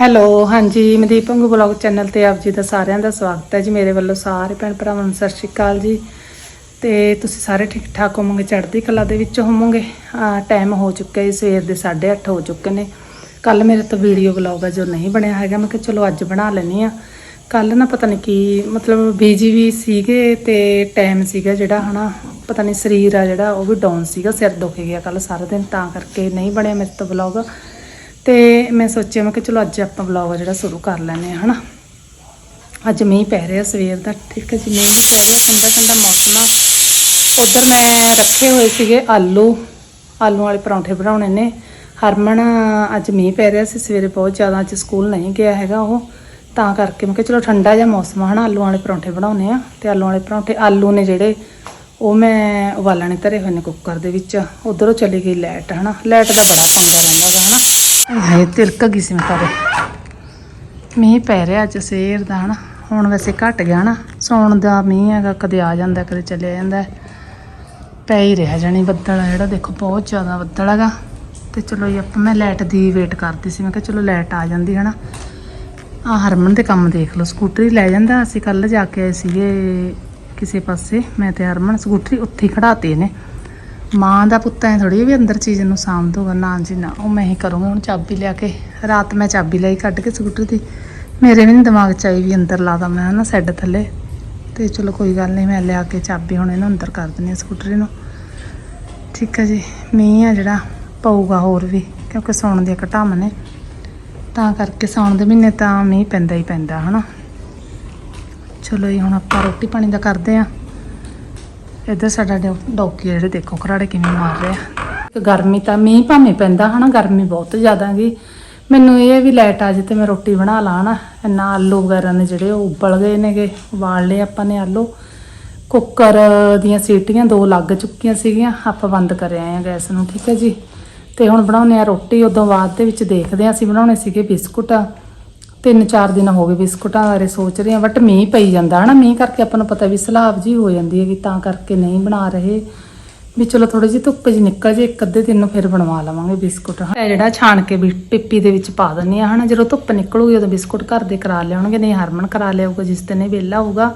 Hello, ਹਾਂਜੀ, Mandeep Bhangu blog channel ਤੇ ਆਪ ਜੀ ਦਾ ਸਾਰਿਆਂ ਦਾ ਸਵਾਗਤ ਹੈ ਜੀ, ਮੇਰੇ ਵੱਲੋਂ ਸਾਰੇ ਭੈਣ ਭਰਾਵਾਂ ਨੂੰ ਸਤਿ ਸ਼੍ਰੀ ਅਕਾਲ ਜੀ। ਤੇ ਤੁਸੀਂ ਸਾਰੇ ਠੀਕ ਠਾਕ ਹੋਵੋਗੇ, ਚੜ੍ਹਦੀ ਕਲਾ ਦੇ ਵਿੱਚ ਹੋਵੋਗੇ? ਟਾਈਮ ਹੋ ਚੁੱਕਾ ਹੈ ਸਵੇਰ ਦੇ 8:30 ਹੋ ਚੁੱਕੇ ਨੇ। ਕੱਲ ਮੇਰੇ ਤੋਂ ਵੀਡੀਓ ਬਲੌਗ ਹੈ ਜੋ ਨਹੀਂ ਬਣਿਆ ਹੈਗਾ, ਮੈਂ ਕਿਹਾ ਚਲੋ ਅੱਜ ਬਣਾ ਲੈਣੀ ਆ ਕੱਲ ਨਾ ਪਤਾ ਨਹੀਂ ਕੀ, ਮਤਲਬ ਬੀਜੀ ਵੀ ਸੀਗੇ ਤੇ ਟਾਈਮ ਸੀਗਾ ਜਿਹੜਾ, ਹਨਾ, ਪਤਾ ਨਹੀਂ ਸਰੀਰ ਆ ਜਿਹੜਾ, ਉਹ ਵੀ ਡਾਊਨ ਸੀਗਾ, ਸਿਰ ਦੁਖ ਗਿਆ ਕੱਲ ਸਾਰਾ ਦਿਨ, ਤਾਂ ਕਰਕੇ ਨਹੀਂ ਬਣਿਆ ਮੇਰੇ ਤੋਂ ਬਲੌਗ ਤੇ ਮੈਂ ਸੋਚਿਆ, ਮੈਂ ਕਿ ਚਲੋ ਅੱਜ ਆਪਾਂ ਵਲੌਗ ਜਿਹੜਾ ਸ਼ੁਰੂ ਕਰ ਲੈਨੇ ਆ ਹਨਾ? ਅੱਜ ਮੀਂਹ ਪੈ ਰਿਹਾ ਸਵੇਰ ਦਾ, ਠੀਕ ਹੈ ਜੀ, ਮੀਂਹ ਵੀ ਪੈ ਰਿਹਾ, ਠੰਡਾ ਠੰਡਾ ਮੌਸਮ ਆ। ਉਧਰ ਮੈਂ ਰੱਖੇ ਹੋਏ ਸੀਗੇ ਆਲੂ ਆਲੂ ਵਾਲੇ ਪਰੌਂਠੇ ਬਣਾਉਣੇ ਨੇ। ਹਰਮਨ, ਅੱਜ ਮੀਂਹ ਪੈ ਰਿਹਾ ਸੀ, ਸਵੇਰੇ ਬਹੁਤ ਜ਼ਿਆਦਾ ਅੱਜ ਸਕੂਲ ਨਹੀਂ ਗਿਆ ਹੈਗਾ ਉਹ। ਤਾਂ ਕਰਕੇ ਮੈਂ ਕਿਹਾ ਚਲੋ ਠੰਡਾ ਜਿਹਾ ਮੌਸਮ ਆ, ਹਨਾ? ਆਲੂ ਵਾਲੇ ਪਰੌਂਠੇ ਬਣਾਉਣੇ ਆ ਤੇ ਆਲੂ ਵਾਲੇ ਪਰੌਂਠੇ, ਆਲੂ ਨੇ ਜਿਹੜੇ, ਉਹ ਮੈਂ ਉਬਾਲਣੇ ਧਰੇ ਹੋਏ ਨੇ ਕੁੱਕਰ ਦੇ ਵਿੱਚ। ਉਧਰੋਂ ਚਲੀ ਗਈ ਲਾਈਟ, ਹਨਾ? ਲਾਈਟ ਦਾ ਬੜਾ ਪੰਗਾ ਰਹਿੰਦਾ ਹੈ ਹਨਾ? ਹਾਏ ਤਿਲਕ ਗਈ ਸੀ ਮੈਂ ਕਰੇ ਮੀਂਹ ਪੈ ਰਿਹਾ ਅੱਜ ਸਵੇਰ ਦਾ ਹਨਾ। ਹੁਣ ਵੈਸੇ ਘਟ ਗਿਆ ਨਾ ਸੌਣ ਦਾ ਮੀਂਹ ਹੈਗਾ, ਕਦੇ ਆ ਜਾਂਦਾ, ਕਦੇ ਚਲੇ ਜਾਂਦਾ। ਪੈ ਹੀ ਰਿਹਾ ਜਾਣੀ ਬੱਦਲ ਆ ਜਿਹੜਾ। ਦੇਖੋ, ਬਹੁਤ ਜ਼ਿਆਦਾ ਬੱਦਲ ਹੈਗਾ। ਤੇ ਚਲੋ ਜੀ, ਆਪਾਂ ਮੈਂ ਲਾਈਟ ਦੀ ਵੇਟ ਕਰਦੀ ਸੀ। ਮੈਂ ਕਿਹਾ ਚਲੋ ਲਾਈਟ ਆ ਜਾਂਦੀ ਹਨਾ। ਆ ਹਰਮਨ ਦੇ ਕੰਮ ਦੇਖ ਲਓ। ਸਕੂਟਰੀ ਲੈ ਜਾਂਦਾ। ਅਸੀਂ ਕੱਲ ਜਾ ਕੇ ਆਏ ਸੀਗੇ ਕਿਸੇ ਪਾਸੇ। ਮੈਂ ਤੇ ਹਰਮਨ। ਸਕੂਟਰੀ ਉੱਥੇ ਹੀ ਖੜਾਤੀ ਨੇ ਮਾਂ ਦਾ ਪੁੱਤ ਐ ਥੋੜੀ ਵੀ ਅੰਦਰ ਚੀਜ਼ ਨੂੰ ਸਾਂਭ ਦੂਗਾ ਨਾ ਜੀ ਨਾ, ਉਹ ਮੈਂ ਹੀ ਕਰੂੰਗੀ ਹੁਣ ਚਾਬੀ ਲਿਆ ਕੇ। ਰਾਤ ਮੈਂ ਚਾਬੀ ਲਈ ਕੱਢ ਕੇ ਸਕੂਟਰ ਦੀ ਮੇਰੇ ਵੀ ਨਹੀਂ ਦਿਮਾਗ ਚ ਆਈ ਵੀ ਅੰਦਰ ਲਾ ਦਾਂ ਮੈਂ ਨਾ ਸੈੱਡ ਥੱਲੇ। ਤੇ ਚਲੋ ਕੋਈ ਗੱਲ ਨਹੀਂ ਮੈਂ ਲਿਆ ਕੇ ਚਾਬੀ ਹੁਣ ਇਹਨੂੰ ਅੰਦਰ ਕਰ ਦਿੰਦੀ ਹਾਂ ਸਕੂਟਰੀ ਨੂੰ। ਠੀਕ ਹੈ ਜੀ, ਮੀਂਹ ਆ ਜਿਹੜਾ, ਪਊਗਾ ਹੋਰ ਵੀ, ਕਿਉਂਕਿ ਸੌਣ ਦੀਆਂ ਘਟਾਮ ਨੇ। ਤਾਂ ਕਰਕੇ ਸੌਣ ਦੇ ਮਹੀਨੇ ਤਾਂ ਮੀਂਹ ਪੈਂਦਾ ਹੀ ਪੈਂਦਾ, ਹਨਾ। ਚਲੋ ਜੀ, ਹੁਣ ਆਪਾਂ ਰੋਟੀ ਪਾਣੀ ਦਾ ਕਰਦੇ ਆਂ ਇੱਧਰ ਸਾਡਾ ਡੌ- ਡੌਗੀ ਜਿਹੜੇ ਦੇਖੋ, ਘਰਾੜੇ ਕਿਵੇਂ ਮਾਰ ਰਿਹਾ ਗਰਮੀ ਤਾਂ ਮੀਂਹ ਭਾਵੇਂ ਪੈਂਦਾ ਹਨਾ, ਗਰਮੀ ਬਹੁਤ ਜ਼ਿਆਦਾ ਗਈ ਮੈਨੂੰ ਇਹ ਵੀ ਲਾਈਟ ਆ ਜੇ ਤੇ ਮੈਂ ਰੋਟੀ ਬਣਾ ਲਾਂ ਨਾ, ਇੰਨਾ ਆਲੂ ਵਗੈਰਾ ਨੇ ਜਿਹੜੇ ਉਹ ਉਬਲ ਗਏ ਨੇਗੇ, ਉਬਾਲ ਲਏ ਆਪਾਂ ਨੇ ਆਲੂ। ਕੁੱਕਰ ਦੀਆਂ ਸੀਟੀਆਂ ਦੋ ਲੱਗ ਚੁੱਕੀਆਂ ਸੀਗੀਆਂ, ਆਪਾਂ ਬੰਦ ਕਰ ਆਏ ਆ ਗੈਸ ਨੂੰ, ਠੀਕ ਹੈ ਜੀ। ਤੇ ਹੁਣ ਬਣਾਉਨੇ ਆ ਰੋਟੀ, ਉਦੋਂ ਬਾਅਦ ਦੇ ਵਿੱਚ ਦੇਖਦੇ ਆ ਅਸੀਂ ਬਣਾਉਣੇ ਸੀਗੇ ਬਿਸਕੁਟ। ਤਿੰਨ ਚਾਰ ਦਿਨ ਹੋ ਗਏ ਬਿਸਕੁਟਾਂ ਬਾਰੇ ਸੋਚ ਰਹੇ ਆ ਬਟ ਮੀਂਹ ਪਈ ਜਾਂਦਾ ਹਨਾ, ਮੀਂਹ ਕਰਕੇ ਆਪਾਂ ਨੂੰ ਪਤਾ ਵੀ ਸਲਾਬ ਜੀ ਹੋ ਜਾਂਦੀ ਹੈ ਹੈਗੀ, ਤਾਂ ਕਰਕੇ ਨਹੀਂ ਬਣਾ ਰਹੇ। ਵੀ ਚਲੋ ਥੋੜੀ ਜਿਹੀ ਧੁੱਪ ਜੀ ਨਿਕਲ ਜੇ, ਇੱਕ ਅੱਧੇ ਦਿਨ ਨੂੰ ਫਿਰ ਬਣਵਾ ਲਵਾਂਗੇ ਬਿਸਕੁਟ ਇਹ ਜਿਹੜਾ ਛਾਣ ਕੇ ਵੀ ਪਿੱਪੀ ਦੇ ਵਿੱਚ ਪਾ ਦਿੰਨੀ ਆ ਹਨਾ, ਜਦੋਂ ਧੁੱਪ ਨਿਕਲੂਗੀ ਉਦੋਂ ਬਿਸਕੁਟ ਘਰ ਦੇ ਕਰਾ ਲਿਆਉਣਗੇ, ਨਹੀਂ ਹਰਮਨ ਕਰਾ ਲਿਆਊਗਾ, ਜਿਸ ਦਿਨ ਇਹ ਵਿਹਲਾ ਹੋਊਗਾ।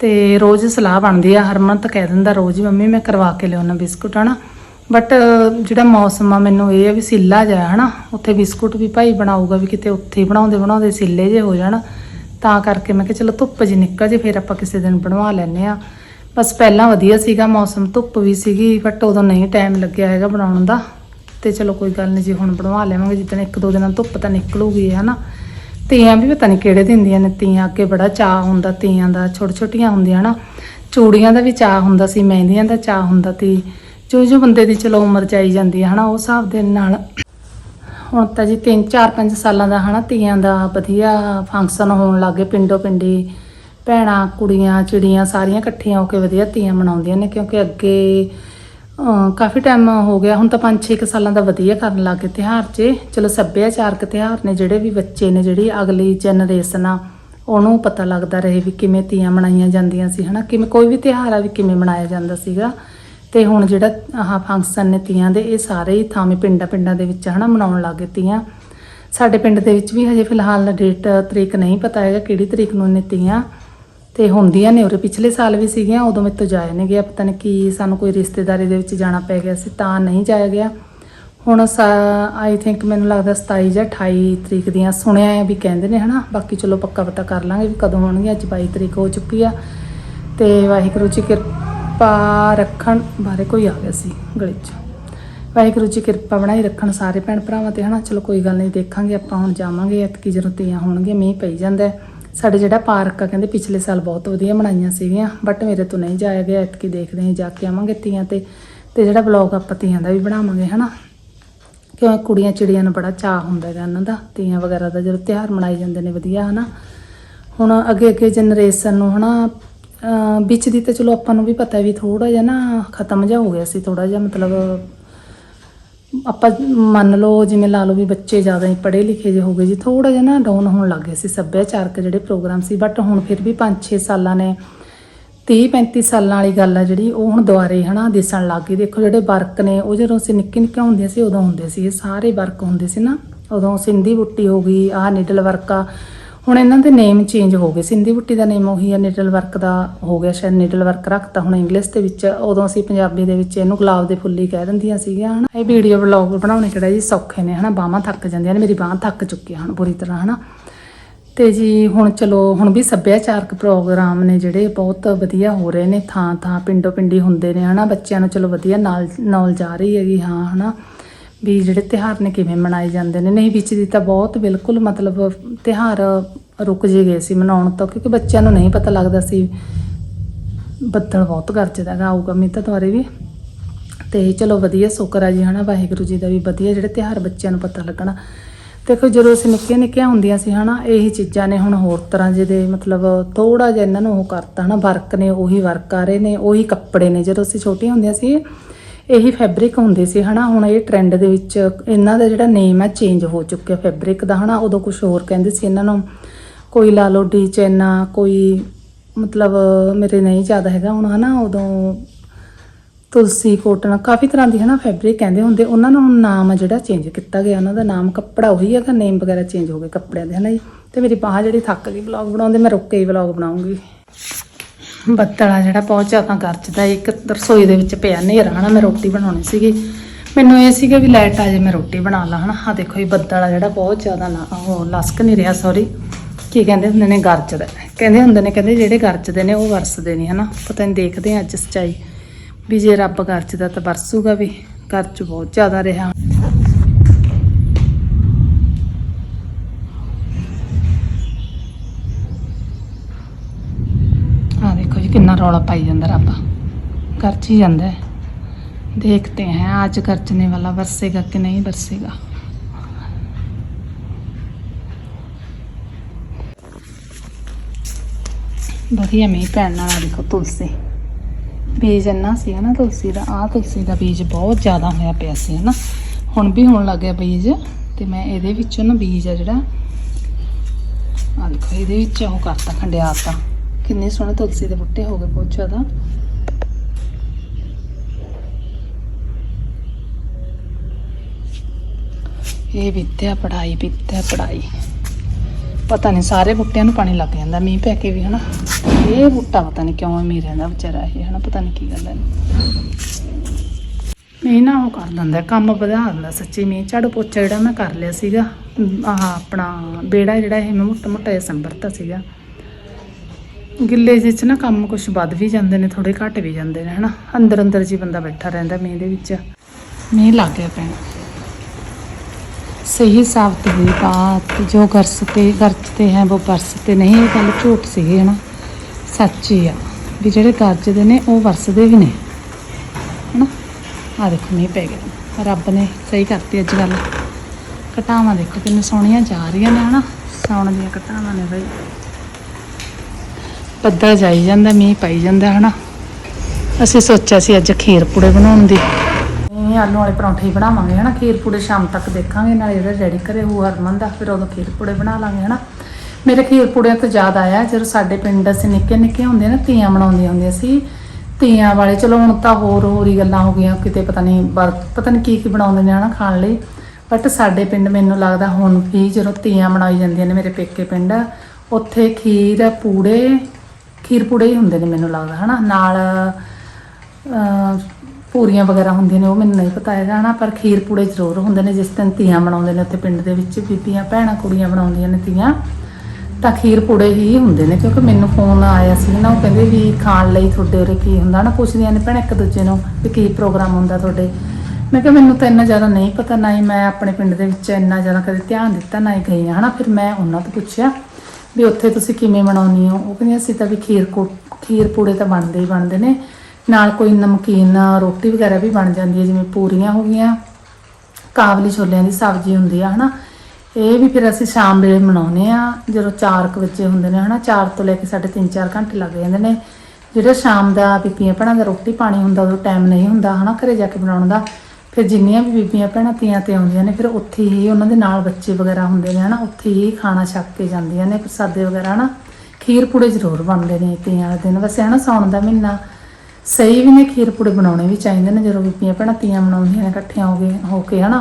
ਤੇ ਰੋਜ਼ ਸਲਾਹ ਬਣਦੀ ਆ, ਹਰਮਨ ਤਾਂ ਕਹਿ ਦਿੰਦਾ, ਰੋਜ਼ ਮੰਮੀ ਮੈਂ ਕਰਵਾ ਕੇ ਲਿਆਉਣਾ ਬਿਸਕੁਟ, ਹਨਾ। ਬਟ ਜਿਹੜਾ ਮੌਸਮ ਆ, ਮੈਨੂੰ ਇਹ ਆ ਵੀ ਸਿੱਲਾ ਜਾ ਹਨਾ? ਉੱਥੇ ਬਿਸਕੁਟ ਵੀ ਭਾਈ ਬਣਾਊਗਾ ਵੀ ਕਿਤੇ ਉੱਥੇ ਹੀ ਬਣਾਉਂਦੇ ਬਣਾਉਂਦੇ ਸਿੱਲੇ ਜੇ ਹੋ ਜਾਣ। ਤਾਂ ਕਰਕੇ ਮੈਂ ਕਿਹਾ, ਚਲੋ, ਧੁੱਪ ਜੀ ਨਿਕਲ ਜੇ, ਫਿਰ ਆਪਾਂ ਕਿਸੇ ਦਿਨ ਬਣਵਾ ਲੈਨੇ ਆ ਬਸ ਪਹਿਲਾਂ ਵਧੀਆ ਸੀਗਾ ਮੌਸਮ, ਧੁੱਪ ਵੀ ਸੀਗੀ ਬਟ ਉਦੋਂ ਨਹੀਂ ਟਾਈਮ ਲੱਗਿਆ ਹੈਗਾ ਬਣਾਉਣ ਦਾ। ਤੇ ਚਲੋ, ਕੋਈ ਗੱਲ ਨਹੀਂ, ਜੀ ਹੁਣ ਬਣਵਾ ਲਵਾਂਗੇ, ਜਿੱਦਣ ਇੱਕ ਦੋ ਦਿਨਾਂ ਧੁੱਪ ਤਾਂ ਨਿਕਲੂਗੀ, ਹਨਾ? ਤੀਆਂ ਵੀ ਪਤਾ ਨਹੀਂ ਕਿਹੜੇ ਦਿੰਦੀਆਂ ਨੇ, ਤੀਆਂ ਅੱਗੇ ਬੜਾ ਚਾਹ ਹੁੰਦਾ, ਤੀਆਂ ਦਾ ਛੋਟ ਛੋਟੀਆਂ ਹੁੰਦੀਆਂ ਨਾ ਚੂੜੀਆਂ ਦਾ ਵੀ ਚਾਹ ਹੁੰਦਾ ਸੀ, ਮਹਿੰਦੀਆਂ ਦਾ ਚਾਹ ਹੁੰਦਾ ਤੀ ਜੋ ਜੋ ਬੰਦੇ ਦੀ ਚਲੋ ਉਮਰ ਜਾਈ ਜਾਂਦੀ ਹੈ ਹਨਾ, ਉਹ ਹਿਸਾਬ ਦੇ ਨਾਲ ਹੁਣ ਤਾਂ ਜੀ 3 4 5 ਸਾਲਾਂ ਦਾ ਹਨਾ ਤੀਆਂ ਦਾ ਵਧੀਆ ਫੰਕਸ਼ਨ ਹੋਣ ਲੱਗੇ ਪਿੰਡੋ ਪਿੰਡੀ। ਭੈਣਾਂ, ਕੁੜੀਆਂ, ਚਿੜੀਆਂ ਸਾਰੀਆਂ ਇਕੱਠੀਆਂ ਹੋ ਕੇ ਵਧੀਆ ਤੀਆਂ ਮਨਾਉਂਦੀਆਂ ਨੇ, ਕਿਉਂਕਿ ਅੱਗੇ ਕਾਫੀ ਟਾਈਮ ਹੋ ਗਿਆ, ਹੁਣ ਤਾਂ 5-6 ਸਾਲਾਂ ਦਾ ਵਧੀਆ ਕਰਨ ਲੱਗੇ ਤਿਉਹਾਰ 'ਚ। ਚਲੋ ਸੱਭਿਆਚਾਰਕ ਤਿਉਹਾਰ ਨੇ ਜਿਹੜੇ ਵੀ ਬੱਚੇ ਨੇ, ਜਿਹੜੀ ਅਗਲੀ ਜਨਰੇਸ਼ਨ ਆ, ਉਹਨੂੰ ਪਤਾ ਲੱਗਦਾ ਰਹੇ ਵੀ ਕਿਵੇਂ ਤੀਆਂ ਮਨਾਈਆਂ ਜਾਂਦੀਆਂ ਸੀ, ਹਨਾ, ਕਿਵੇਂ ਕੋਈ ਵੀ ਤਿਉਹਾਰ ਆ ਵੀ ਕਿਵੇਂ ਮਨਾਇਆ ਜਾਂਦਾ ਸੀਗਾ। ਤੇ ਹੁਣ ਜਿਹੜਾ ਆਹ ਫੰਕਸ਼ਨ ਨੇ ਤੀਆਂ ਦੇ, ਇਹ ਸਾਰੇ ਹੀ ਥਾਵੇਂ ਪਿੰਡਾਂ ਪਿੰਡਾਂ ਦੇ ਵਿੱਚ ਹਨਾ ਮਨਾਉਣ ਲੱਗ ਗਏ ਤੀਆਂ। ਸਾਡੇ ਪਿੰਡ ਦੇ ਵਿੱਚ ਵੀ ਹਜੇ ਫਿਲਹਾਲ ਡੇਟ ਤਰੀਕ ਨਹੀਂ ਪਤਾ ਹੈਗਾ ਕਿਹੜੀ ਤਰੀਕ ਨੂੰ ਨੇ ਤੀਆਂ। ਤੇ ਹੁੰਦੀਆਂ ਨੇ ਉਰੇ, ਪਿਛਲੇ ਸਾਲ ਵੀ ਸੀਗੀਆਂ, ਉਦੋਂ ਮੇਰੇ ਤੋਂ ਜਾਇਆ ਨਹੀਂ ਗਿਆ, ਪਤਾ ਨਹੀਂ ਕੀ ਸਾਨੂੰ ਕੋਈ ਰਿਸ਼ਤੇਦਾਰੀ ਦੇ ਵਿੱਚ ਜਾਣਾ ਪੈ ਗਿਆ ਸੀ, ਤਾਂ ਨਹੀਂ ਜਾਇਆ ਗਿਆ। ਹੁਣ ਆਈ ਥਿੰਕ ਮੈਨੂੰ ਲੱਗਦਾ 27 ਜਾਂ 28 ਤਰੀਕ ਦੀਆਂ ਸੁਣਿਆ ਹੈ ਵੀ ਕਹਿੰਦੇ ਨੇ ਹਨਾ, ਬਾਕੀ ਚਲੋ ਪੱਕਾ ਪਤਾ ਕਰ ਲਾਂਗੇ ਵੀ ਕਦੋਂ ਹੋਣਗੀਆਂ, ਅੱਜ 22 ਤਰੀਕ ਹੋ ਚੁੱਕੀ ਆ। ਤੇ ਵਾਹਿਗੁਰੂ ਜੀ ਕਿਰਪਾ ਰੱਖਣ ਬਾਰੇ ਕੋਈ ਆ ਗਿਆ ਸੀ ਗਲੀ 'ਚ। ਵਾਹਿਗੁਰੂ ਜੀ ਕਿਰਪਾ ਬਣਾਈ ਰੱਖਣ ਸਾਰੇ ਭੈਣ ਭਰਾਵਾਂ ਤੇ, ਹਨਾ? ਚਲੋ ਕੋਈ ਗੱਲ ਨਹੀਂ, ਦੇਖਾਂਗੇ ਆਪਾਂ ਹੁਣ ਜਾਵਾਂਗੇ, ਐਤਕੀ ਜਦੋਂ ਤੀਆਂ ਹੋਣਗੇ ਮੀਂਹ ਪਈ ਜਾਂਦਾ ਸਾਡੇ ਜਿਹੜਾ ਪਾਰਕ ਆ, ਕਹਿੰਦੇ ਪਿਛਲੇ ਸਾਲ ਬਹੁਤ ਵਧੀਆ ਬਣਾਈਆਂ ਸੀਗੀਆਂ ਬਟ ਮੇਰੇ ਤੋਂ ਨਹੀਂ ਜਾਇਆ ਗਿਆ, ਐਤਕੀ ਦੇਖਦੇ ਹਾਂ, ਜਾ ਕੇ ਆਵਾਂਗੇ ਤੀਆਂ ਤੇ। ਤੇ ਜਿਹੜਾ ਬਲੌਗ ਆਪਾਂ ਤੀਆਂ ਦਾ ਵੀ ਬਣਾਵਾਂਗੇ, ਹਨਾ? ਕਿਉਂ ਕੁੜੀਆਂ ਚਿੜੀਆਂ ਨੂੰ ਬੜਾ ਚਾਹ ਹੁੰਦਾ ਹੈਗਾ ਇਹਨਾਂ ਦਾ, ਤੀਆਂ ਵਗੈਰਾ ਦਾ ਜਦੋਂ ਤਿਉਹਾਰ ਮਨਾਏ ਜਾਂਦੇ ਨੇ ਵਧੀਆ, ਹਨਾ? ਹੁਣ ਅੱਗੇ ਅੱਗੇ ਜਨਰੇਸ਼ਨ ਨੂੰ, ਹਨਾ ਅਹ ਵਿੱਚ ਦੀ ਤਾਂ ਚਲੋ ਆਪਾਂ ਨੂੰ ਵੀ ਪਤਾ ਵੀ ਥੋੜਾ ਜਿਹਾ ਨਾ ਖਤਮ ਜਿਹਾ ਹੋ ਗਿਆ ਸੀ ਥੋੜਾ ਜਿਹਾ ਮਤਲਬ ਆਪਾਂ ਮੰਨ ਲਓ ਜਿਵੇਂ ਲਾ ਲਓ ਵੀ ਬੱਚੇ ਜ਼ਿਆਦਾ ਹੀ ਪੜ੍ਹੇ ਲਿਖੇ ਜਿਹੇ ਹੋ ਗਏ ਜੀ ਥੋੜਾ ਜਿਹਾ ਨਾ ਡਾਊਨ ਹੋਣ ਲੱਗ ਗਏ ਸੀ ਸੱਭਿਆਚਾਰਕ ਜਿਹੜੇ ਪ੍ਰੋਗਰਾਮ ਸੀ ਬਟ ਹੁਣ ਫਿਰ ਵੀ 5-6 ਸਾਲਾਂ ਨੇ 30-35 ਸਾਲਾਂ ਵਾਲੀ ਗੱਲ ਆ ਜਿਹੜੀ, ਉਹ ਹੁਣ ਦੁਆਰੇ ਹਨਾ ਦਿਸਣ ਲੱਗ ਗਈ। ਦੇਖੋ ਜਿਹੜੇ ਵਰਕ ਨੇ, ਉਹ ਜਦੋਂ ਅਸੀਂ ਨਿੱਕੇ ਨਿੱਕੇ ਹੁੰਦੇ ਸੀ, ਉਦੋਂ ਹੁੰਦੇ ਸੀ, ਇਹ ਸਾਰੇ ਵਰਕ ਹੁੰਦੇ ਸੀ ਨਾ। ਉਦੋਂ ਸਿੰਧੀ ਬੁੱਟੀ ਹੋ ਗਈ, ਆਹ ਨਿਡਲ ਵਰਕ ਆ ਹੁਣ ਇਹਨਾਂ ਦੇ ਨੇਮ ਚੇਂਜ ਹੋ ਗਏ ਸਿੰਧੀ ਬੁੱਟੀ ਦਾ ਨੇਮ ਉਹੀ ਆ ਨਿਡਲ ਵਰਕ ਦਾ ਹੋ ਗਿਆ ਸ਼ਾਇਦ ਨਿਡਲ ਵਰਕ ਰੱਖਤਾ ਹੁਣ ਇੰਗਲਿਸ਼ ਦੇ ਵਿੱਚ। ਉਦੋਂ ਅਸੀਂ ਪੰਜਾਬੀ ਦੇ ਵਿੱਚ ਇਹਨੂੰ ਗੁਲਾਬ ਦੇ ਫੁੱਲ ਹੀ ਕਹਿ ਦਿੰਦੀਆਂ ਸੀਗੀਆਂ, ਹਨਾ। ਇਹ ਵੀਡੀਓ ਵਲੌਗ ਬਣਾਉਣੇ ਕਿਹੜਾ ਜੀ ਸੌਖੇ ਨੇ, ਹਨਾ। ਬਾਹਾਂ ਥੱਕ ਜਾਂਦੀਆਂ ਨੇ, ਮੇਰੀ ਬਾਹ ਥੱਕ ਚੁੱਕੀ ਹਨ ਬੁਰੀ ਤਰ੍ਹਾਂ, ਹਨਾ। ਤੇ ਜੀ ਹੁਣ ਚਲੋ, ਹੁਣ ਵੀ ਸੱਭਿਆਚਾਰਕ ਪ੍ਰੋਗਰਾਮ ਨੇ ਜਿਹੜੇ, ਬਹੁਤ ਵਧੀਆ ਹੋ ਰਹੇ ਨੇ। ਥਾਂ ਥਾਂ ਪਿੰਡੋ ਪਿੰਡੀ ਹੁੰਦੇ ਨੇ, ਹਨਾ। ਬੱਚਿਆਂ ਨੂੰ ਚਲੋ ਵਧੀਆ ਨਾਲ ਨਾਲ ਜਾ ਰਹੀ ਹੈਗੀ, ਹਾਂ, ਹਨਾ। ਵੀ ਜਿਹੜੇ ਤਿਉਹਾਰ ਨੇ ਕਿਵੇਂ ਮਨਾਏ ਜਾਂਦੇ ਨੇ। ਨਹੀਂ, ਵਿੱਚ ਦੀ ਤਾਂ ਬਹੁਤ ਬਿਲਕੁਲ ਮਤਲਬ ਤਿਉਹਾਰ ਰੁਕ ਜੇ ਗਏ ਸੀ ਮਨਾਉਣ ਤੋਂ, ਕਿਉਂਕਿ ਬੱਚਿਆਂ ਨੂੰ ਨਹੀਂ ਪਤਾ ਲੱਗਦਾ ਸੀ ਬੱਦਲ ਬਹੁਤ ਗਰਜਦਾ ਹੈਗਾ, ਆਊਗਾ ਮੀਂਹ ਤਾਂ ਦੁਆਰੇ ਵੀ। ਤੇ ਚਲੋ ਵਧੀਆ, ਸ਼ੁਕਰ ਆ ਜੀ, ਹਨਾ, ਵਾਹਿਗੁਰੂ ਜੀ ਦਾ ਵੀ ਵਧੀਆ ਜਿਹੜੇ ਤਿਉਹਾਰ ਬੱਚਿਆਂ ਨੂੰ ਪਤਾ ਲੱਗਣਾ। ਦੇਖੋ, ਜਦੋਂ ਅਸੀਂ ਨਿੱਕੀਆਂ ਨਿੱਕੀਆਂ ਹੁੰਦੀਆਂ ਸੀ, ਹਨਾ, ਇਹੀ ਚੀਜ਼ਾਂ ਨੇ ਹੁਣ ਹੋਰ ਤਰ੍ਹਾਂ ਜਿਹਦੇ ਮਤਲਬ ਥੋੜਾ ਜਿਹਾ ਇਹਨਾਂ ਨੂੰ ਉਹ ਕਰਤਾ, ਹਨਾ, ਵਰਕ ਨੇ, ਉਹੀ ਵਰਕ ਆ ਰਹੇ ਨੇ, ਉਹੀ ਕੱਪੜੇ ਨੇ। ਜਦੋਂ ਅਸੀਂ ਛੋਟੀਆਂ ਹੁੰਦੀਆਂ ਸੀ ਇਹੀ ਫੈਬਰਿਕ ਹੁੰਦੇ ਸੀ ਹਨਾ, ਹੁਣ ਇਹ ਟ੍ਰੈਂਡ ਦੇ ਵਿੱਚ ਇਹਨਾਂ ਦਾ ਜਿਹੜਾ ਨੇਮ ਹੈ ਚੇਂਜ ਹੋ ਚੁੱਕਿਆ ਫੈਬਰਿਕ ਦਾ ਹਨਾ, ਉਦੋਂ ਕੁਝ ਹੋਰ ਕਹਿੰਦੇ ਸੀ ਇਹਨਾਂ ਨੂੰ, ਕੋਈ ਲਾ ਲੋ ਡੀ ਚੈਨਾ ਕੋਈ ਮਤਲਬ ਮੇਰੇ ਨਹੀਂ ਜ਼ਿਆਦਾ ਹੈਗਾ ਹੁਣ ਹਨਾ, ਉਦੋਂ ਤੁਲਸੀ ਕੋਟਨ ਕਾਫੀ ਤਰ੍ਹਾਂ ਦੀ ਹਨਾ ਫੈਬਰਿਕ ਕਹਿੰਦੇ ਹੁੰਦੇ, ਉਹਨਾਂ ਨੂੰ ਹੁਣ ਨਾਮ ਜਿਹੜਾ ਚੇਂਜ ਕੀਤਾ ਗਿਆ, ਉਹਨਾਂ ਦਾ ਨਾਮ ਕੱਪੜਾ ਉਹੀ ਹੈਗਾ ਨੇਮ ਵਗੈਰਾ ਚੇਂਜ ਹੋ ਗਏ ਕੱਪੜਿਆਂ ਦੇ ਹਨਾ ਜੀ। ਤੇ ਮੇਰੀ ਬਾਹ ਜਿਹੜੀ ਥੱਕ ਗਈ ਵਲੌਗ ਬਣਾਉਂਦੇ ਮੈਂ ਰੁੱਕ ਕੇ ਹੀ ਵਲੌਗ ਬਣਾਉਂਗੀ। ਬੱਦਲ ਆ ਜਿਹੜਾ ਬਹੁਤ ਜ਼ਿਆਦਾ ਗਰਜਦਾ ਇੱਕ ਰਸੋਈ ਦੇ ਵਿੱਚ ਪਿਆ ਹਨੇਰਾ, ਹਨਾ, ਮੈਂ ਰੋਟੀ ਬਣਾਉਣੀ ਸੀਗੀ। ਮੈਨੂੰ ਇਹ ਸੀਗਾ ਵੀ ਲਾਈਟ ਆ ਜੇ ਮੈਂ ਰੋਟੀ ਬਣਾ ਲਾਂ, ਹਨਾ। ਆ ਦੇਖੋ ਇਹ ਬੱਦਲ ਆ ਜਿਹੜਾ ਬਹੁਤ ਜ਼ਿਆਦਾ ਨਾ ਉਹ ਲਸਕ ਨਹੀਂ ਰਿਹਾ ਸੌਰੀ ਕੀ ਕਹਿੰਦੇ ਹੁੰਦੇ ਨੇ ਗਰਜਦਾ ਕਹਿੰਦੇ ਹੁੰਦੇ ਨੇ, ਕਹਿੰਦੇ ਜਿਹੜੇ ਗਰਜਦੇ ਨੇ ਉਹ ਵਰਸਦੇ ਨਹੀਂ, ਹਨਾ। ਪਤਾ ਨਹੀਂ ਦੇਖਦੇ ਹਾਂ ਅੱਜ ਸੱਚਾਈ। ਵੀ ਜੇ ਰੱਬ ਗਰਜਦਾ ਤਾਂ ਵਰਸੂਗਾ ਵੀ। ਗਰਜ ਬਹੁਤ ਜ਼ਿਆਦਾ ਰਿਹਾ ਆ ਦੇਖੋ ਜੀ ਕਿੰਨਾ ਰੌਲਾ ਪਾਈ ਜਾਂਦਾ ਰੱਬ ਗਰਜ ਹੀ ਜਾਂਦਾ ਹੈ देखते हैं आज गरजने वाला बरसेगा कि नहीं बरसेगा ਵਧੀਆ ਮੀਂਹ ਪੈਣ ਨਾਲ ਆ ਦੇਖੋ ਤੁਲਸੀ ਬੀਜ ਇੰਨਾ ਸੀ ਨਾ ਤੁਲਸੀ ਦਾ ਆਹ ਤੁਲਸੀ ਦਾ ਬੀਜ ਬਹੁਤ ਜ਼ਿਆਦਾ ਹੋਇਆ ਪਿਆ ਸੀ ਹਨਾ ਹੁਣ ਵੀ ਹੋਣ ਲੱਗਿਆ ਬੀਜ ਤੇ ਮੈਂ ਇਹਦੇ ਵਿੱਚੋਂ ਨਾ ਬੀਜ ਆ ਜਿਹੜਾ ਆ ਦੇਖੋ ਇਹਦੇ ਵਿੱਚ ਉਹ ਕਰਤਾ ਖੰਡਿਆਤਾ ਕਿੰਨੇ ਸੋਹਣੇ ਤੁਲਸੀ ਦੇ ਬੂਟੇ ਹੋ ਗਏ ਬਹੁਤ ਜ਼ਿਆਦਾ। ਇਹ ਵਿੱਦਿਆ ਪੜਾਈ ਵਿੱਦਿਆ ਪੜਾਈ ਪਤਾ ਨਹੀਂ ਸਾਰੇ ਬੂਟਿਆਂ ਨੂੰ ਪਾਣੀ ਲੱਗ ਜਾਂਦਾ, ਮੀਂਹ ਪੈ ਕੇ ਵੀ, ਹਨਾ। ਇਹ ਬੂਟਾ ਪਤਾ ਨਹੀਂ ਕਿਉਂ ਐਵੇਂ ਰਹਿੰਦਾ ਵਿਚਾਰਾ ਇਹ, ਹਨਾ, ਪਤਾ ਨਹੀਂ ਕੀ ਗੱਲ ਹੈ। ਮੀਂਹ ਨਾ ਉਹ ਕਰ ਦਿੰਦਾ, ਕੰਮ ਵਧਾ ਦਿੰਦਾ, ਸੱਚੀ ਮੀਂਹ ਝਾੜੂ ਪੋਚਾ ਜਿਹੜਾ ਮੈਂ ਕਰ ਲਿਆ ਸੀਗਾ, ਆਹ ਆਪਣਾ ਬੇੜਾ ਜਿਹੜਾ ਇਹ ਮੈਂ ਮੋਟਾ ਮੋਟਾ ਜਿਹਾ ਸੰਭਰਤਾ ਸੀਗਾ। ਗਿੱਲੇ ਜਿਹੇ 'ਚ ਨਾ ਕੰਮ ਕੁਝ ਵੱਧ ਵੀ ਜਾਂਦੇ ਨੇ ਥੋੜੇ ਘੱਟ ਵੀ ਜਾਂਦੇ ਨੇ, ਹਨਾ? ਅੰਦਰ ਅੰਦਰ ਜੀ ਬੰਦਾ ਬੈਠਾ ਰਹਿੰਦਾ ਮੀਂਹ ਦੇ ਵਿੱਚ। ਮੀਂਹ ਲੱਗ ਗਿਆ ਪੈਣ ਸਹੀ ਸਾਬਤ ਹੋਈ ਬਾਤ ਜੋ ਗਰਸ ਤੇ, ਗਰਜ ਤੇ ਹੈ, ਉਹ ਬਰਸ ਤੇ ਨਹੀਂ, ਇਹ ਗੱਲ ਝੂਠ ਸੀ, ਹਨਾ? ਸੱਚ ਹੀ ਆ ਵੀ ਜਿਹੜੇ ਗਰਜਦੇ ਨੇ, ਉਹ ਵਰਸਦੇ ਵੀ ਨੇ, ਹਨਾ? ਆ ਦੇਖੋ, ਮੀਂਹ ਪੈ ਗਿਆ। ਰੱਬ ਨੇ ਸਹੀ ਕਰਤੀ ਅੱਜ ਗੱਲ। ਘਟਾਵਾਂ ਦੇਖੋ ਕਿੰਨੇ ਸੋਹਣੀਆਂ ਜਾ ਰਹੀਆਂ ਨੇ, ਹਨਾ? ਸੌਣ ਦੀਆਂ ਘਟਾਵਾਂ ਨੇ ਬਈ। ਬੱਦਲ ਜਾਈ ਜਾਂਦਾ, ਮੀਂਹ ਪਾਈ ਜਾਂਦਾ, ਹਨਾ? ਅਸੀਂ ਸੋਚਿਆ ਸੀ ਅੱਜ ਖੀਰ ਪੂੜੇ ਬਣਾਉਣ ਦੀ। ਇਹ ਆਲੂ ਵਾਲੇ ਪਰੌਂਠੇ ਹੀ ਬਣਾਵਾਂਗੇ, ਹਨਾ? ਖੀਰ ਪੂੜੇ ਸ਼ਾਮ ਤੱਕ ਦੇਖਾਂਗੇ, ਨਾਲ ਜਿਹੜਾ ਰੈਡੀ ਕਰੇ ਉਹ ਹਰਮਨ ਦਾ, ਫਿਰ ਉਦੋਂ ਖੀਰ ਪੂੜੇ ਬਣਾ ਲਾਂਗੇ, ਹਨਾ? ਮੇਰੇ ਖੀਰ ਪੂੜਿਆਂ ਤੋਂ ਯਾਦ ਆਇਆ, ਜਦੋਂ ਸਾਡੇ ਪਿੰਡ ਅਸੀਂ ਨਿੱਕੇ ਨਿੱਕੇ ਹੁੰਦੇ ਨਾ, ਤੀਆਂ ਬਣਾਉਂਦੀਆਂ ਹੁੰਦੀਆਂ ਸੀ। ਤੀਆਂ ਵਾਲੇ, ਚਲੋ ਹੁਣ ਤਾਂ ਹੋਰ ਹੋਰ ਹੀ ਗੱਲਾਂ ਹੋ ਗਈਆਂ, ਕਿਤੇ ਪਤਾ ਨਹੀਂ ਵਰ- ਪਤਾ ਨਹੀਂ ਕੀ ਕੀ ਬਣਾਉਂਦੇ ਨੇ, ਹਨਾ, ਖਾਣ ਲਈ। ਬਟ ਸਾਡੇ ਪਿੰਡ ਮੈਨੂੰ ਲੱਗਦਾ ਹੁਣ ਵੀ ਜਦੋਂ ਤੀਆਂ ਬਣਾਈ ਜਾਂਦੀਆਂ ਨੇ, ਮੇਰੇ ਪੇਕੇ ਪਿੰਡ, ਉੱਥੇ ਖੀਰ, ਪੂੜੇ ਖੀਰ ਪੂੜੇ ਹੀ ਹੁੰਦੇ ਨੇ ਮੈਨੂੰ ਲੱਗਦਾ, ਹਨਾ? ਨਾਲ ਪੂਰੀਆਂ ਵਗੈਰਾ ਹੁੰਦੀਆਂ ਨੇ, ਉਹ ਮੈਨੂੰ ਨਹੀਂ ਪਤਾ ਹੈਗਾ, ਹਨਾ? ਪਰ ਖੀਰ ਪੂੜੇ ਜ਼ਰੂਰ ਹੁੰਦੇ ਨੇ, ਜਿਸ ਦਿਨ ਤੀਆਂ ਬਣਾਉਂਦੇ ਨੇ, ਉੱਥੇ ਪਿੰਡ ਦੇ ਵਿੱਚ ਬੀਬੀਆਂ, ਭੈਣਾਂ, ਕੁੜੀਆਂ ਬਣਾਉਂਦੀਆਂ ਨੇ ਤੀਆਂ ਤਾਂ ਖੀਰ ਪੂੜੇ ਹੀ ਹੁੰਦੇ ਨੇ, ਕਿਉਂਕਿ ਮੈਨੂੰ ਫੋਨ ਆਇਆ ਸੀ ਨਾ, ਉਹ ਕਹਿੰਦੇ ਵੀ ਖਾਣ ਲਈ ਤੁਹਾਡੇ ਉਰੇ ਕੀ ਹੁੰਦਾ ਨਾ ਪੁੱਛਦੀਆਂ ਨੇ ਭੈਣ ਇੱਕ ਦੂਜੇ ਨੂੰ ਵੀ ਕੀ ਪ੍ਰੋਗਰਾਮ ਹੁੰਦਾ ਤੁਹਾਡੇ। ਮੈਂ ਕਿਹਾ, ਮੈਨੂੰ ਤਾਂ ਇੰਨਾ ਜ਼ਿਆਦਾ ਨਹੀਂ ਪਤਾ, ਨਾ ਹੀ ਮੈਂ ਆਪਣੇ ਪਿੰਡ ਦੇ ਵਿੱਚ ਇੰਨਾ ਜ਼ਿਆਦਾ ਕਦੇ ਧਿਆਨ ਦਿੱਤਾ, ਨਾ ਹੀ ਗਈ ਹਾਂ ਹਨਾ? ਫਿਰ ਮੈਂ ਉਹਨਾਂ ਤੋਂ ਪੁੱਛਿਆ ਵੀ ਉੱਥੇ ਤੁਸੀਂ ਕਿਵੇਂ ਬਣਾਉਣੀ ਹੋ? ਉਹ ਕਹਿੰਦੇ, ਅਸੀਂ ਤਾਂ ਵੀ ਖੀਰ ਕੋ, ਖੀਰ ਪੂੜੇ ਤਾਂ ਬਣਦੇ ਹੀ ਬਣਦੇ ਨੇ। ਨਾਲ ਕੋਈ ਨਮਕੀਨ, ਰੋਟੀ ਵਗੈਰਾ ਵੀ ਬਣ ਜਾਂਦੀ ਹੈ, ਜਿਵੇਂ ਪੂਰੀਆਂ ਹੋ ਗਈਆਂ। ਕਾਬਲੀ ਛੋਲਿਆਂ ਦੀ ਸਬਜ਼ੀ ਹੁੰਦੀ ਆ, ਹਨਾ? ਇਹ ਵੀ ਫਿਰ ਅਸੀਂ ਸ਼ਾਮ ਵੇਲੇ ਬਣਾਉਨੇ ਆ, ਜਦੋਂ 4 ਵਜੇ ਹੁੰਦੇ ਨੇ, ਹਨਾ? 4 ਤੋਂ ਲੈ ਕੇ ਸਾਡੇ 3-4 ਘੰਟੇ ਲੱਗ ਜਾਂਦੇ ਨੇ। ਜਿਹੜਾ ਸ਼ਾਮ ਦਾ ਬੀਬੀਆਂ ਭੈਣਾਂ ਦਾ ਰੋਟੀ ਪਾਣੀ ਹੁੰਦਾ, ਉਦੋਂ ਟਾਈਮ ਨਹੀਂ ਹੁੰਦਾ, ਹਨਾ? ਘਰੇ ਜਾ ਕੇ ਬਣਾਉਣ ਦਾ। ਫਿਰ ਜਿੰਨੀਆਂ ਵੀ ਬੀਬੀਆਂ ਭੈਣਾਂ ਤੀਆਂ ਤੇ ਆਉਂਦੀਆਂ ਨੇ, ਫਿਰ ਉੱਥੇ ਹੀ ਉਹਨਾਂ ਦੇ ਨਾਲ ਬੱਚੇ ਵਗੈਰਾ ਹੁੰਦੇ ਨੇ, ਹਨਾ? ਉੱਥੇ ਹੀ ਖਾਣਾ ਛੱਕ ਕੇ ਜਾਂਦੀਆਂ ਨੇ, ਪ੍ਰਸਾਦੇ ਵਗੈਰਾ, ਹਨਾ? ਖੀਰ ਪੂੜੇ ਜ਼ਰੂਰ ਬਣਦੇ ਨੇ ਤੀਆਂ ਵਾਲੇ ਦਿਨ। ਵੈਸੇ ਹਨਾ, ਸਾਉਣ ਦਾ ਮਹੀਨਾ ਸਹੀ ਵੀ ਨੇ, ਖੀਰ ਪੂੜੇ ਬਣਾਉਣੇ ਵੀ ਚਾਹੀਦੇ ਨੇ, ਜਦੋਂ ਬੀਬੀਆਂ ਭੈਣਾਂ ਤੀਆਂ ਬਣਾਉਂਦੀਆਂ ਨੇ, ਇਕੱਠੀਆਂ ਹੋ ਕੇ ਹੋ ਕੇ, ਹਨਾ?